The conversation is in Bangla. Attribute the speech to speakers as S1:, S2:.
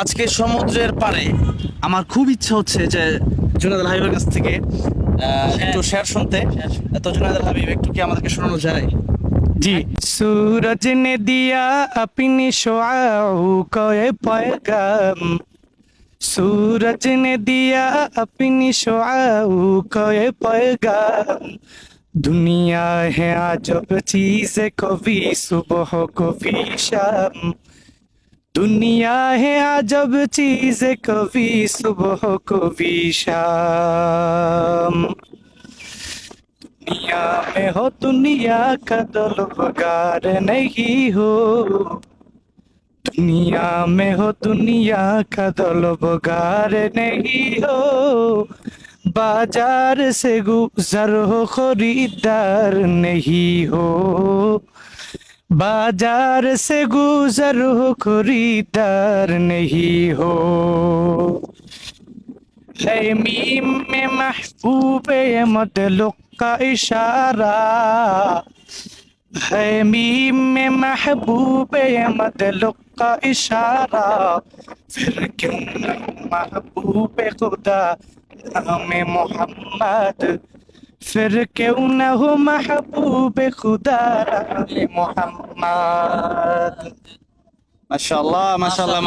S1: আজকে সমুদ্রের পাড়ে আমার খুব ইচ্ছা হচ্ছে যে জুনাদ হাবিবের কাছ থেকে আহ, একটু শেয়ার শুনতে তো জুনাদ হাবিব একটু কি আমাদেরকে শোনানো যায়
S2: जी सूरज ने दिया अपनी शुआओं को ये पैगाम सूरज ने दिया अपनी शुआओं को ये पैगाम दुनिया है अजब चीज कभी सुबह कभी शाम दुनिया है अजब चीज कभी सुबह कभी शाम दुनिया में हो दुनिया का दलबगार नहीं हो दुनिया में हो दुनिया का दलबगार नहीं हो बाजार से गुजर हो खरीदार नहीं हो बाजार से गुजर हो खरीदार नहीं हो है मीम में महबूब मतलुक का इशारा है मीम में महबूब मतलुक का इशारा फिर क्यों न महबूब खुदा नाम मोहम्मद ফের কেউ না হো মাহবুবে খুদা মোহাম্মদ
S1: মাশাআল্লাহ মাশাআল্লাহ